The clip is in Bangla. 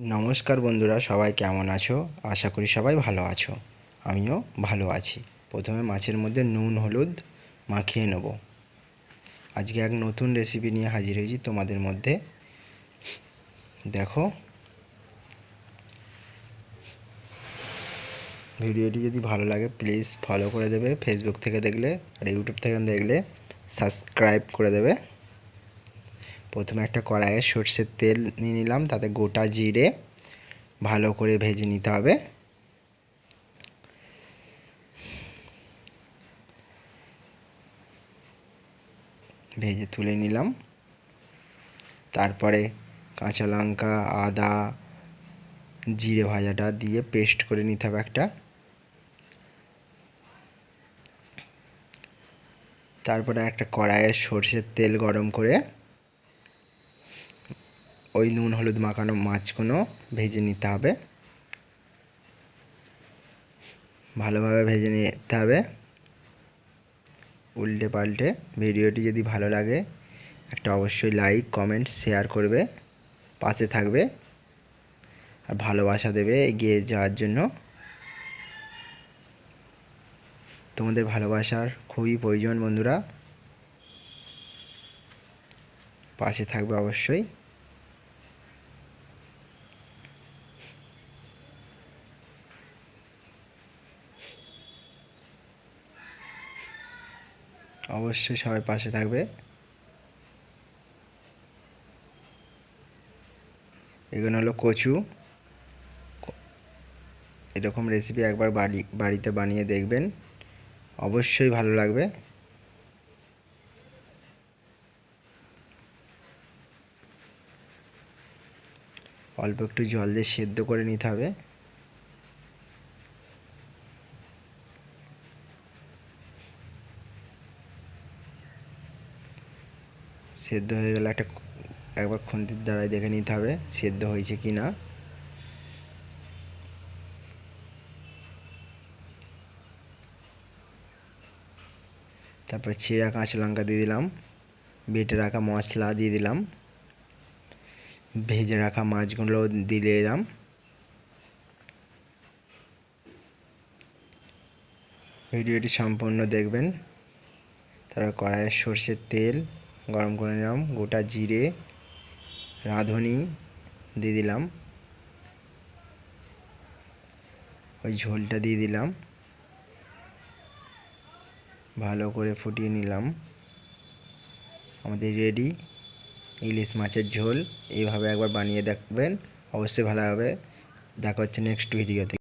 নমস্কার বন্ধুরা, সবাই কেমন আছো? আশা করি সবাই ভালো আছো। আমিও ভালো আছি। প্রথমে মাছের মধ্যে নুন, হলুদ মাখিয়ে নেব। আজকে এক নতুন রেসিপি নিয়ে হাজির হয়েছি তোমাদের মধ্যে। দেখো। ভিডিওটি যদি ভালো লাগে প্লিজ ফলো করে দেবে। ফেসবুক থেকে দেখলে আর ইউটিউব থেকে দেখলে সাবস্ক্রাইব করে দেবে। প্রথমে একটা কড়াইয়ে সর্ষের তেল নিয়ে নিলাম, তাতে গোটা জিরে ভালো করে ভেজে নিতে হবে। ভেজে তুলে নিলাম। তারপরে কাঁচা লঙ্কা, আদা, জিরে ভাজাটা দিয়ে পেস্ট করে নিতে হবে একটা। তারপরে একটা কড়াইয়ে সর্ষের তেল গরম করে ওই নুন, হলুদ মাখানো মাছগুলো ভেজে নিতে হবে। ভালোভাবে ভেজে নিতে হবে। উল্টে পাল্টে ভিডিওটি যদি ভালো লাগে, একটা অবশ্যই লাইক, কমেন্ট, শেয়ার করবে, পাশে থাকবে। আর ভালোবাসা দেবে এগিয়ে যাওয়ার জন্য। তোমাদের ভালোবাসার খুবই প্রয়োজন বন্ধুরা। পাশে থাকবে অবশ্যই। অবশ্যই সবাই পাশে থাকবে। এগুলো হলো কচু। এরকম রেসিপি একবার বাড়ি বাড়িতে বানিয়ে দেখবেন। অবশ্যই ভালো লাগবে। অল্প একটু জল দিয়ে সেদ্ধ করে নিতে হবে। সেদ্ধ হয়ে গেলে একটা একবার খুন্তির দ্বারাই দেখে নিতে হবে সেদ্ধ হয়েছে কি না। তারপরে চিরা কাঁচা লঙ্কা দিয়ে দিলাম, বেটে রাখা মশলা দিয়ে দিলাম, ভেজে রাখা মাছগুলো দিয়ে দিলাম। ভিডিওটি সম্পূর্ণ দেখবেন। তারপর কড়াইয়ে সর্ষের তেল গরম করে নিলাম। গোটা জিরে, রাঁধুনি দিয়ে দিলাম। ওই ঝোলটা দিয়ে দিলাম। ভালো করে ফুটিয়ে নিলাম। আমাদের রেডি ইলিশ মাছের ঝোল। এইভাবে একবার বানিয়ে দেখবেন। অবশ্যই ভালো হবে। দেখা হচ্ছে নেক্সট ভিডিওতে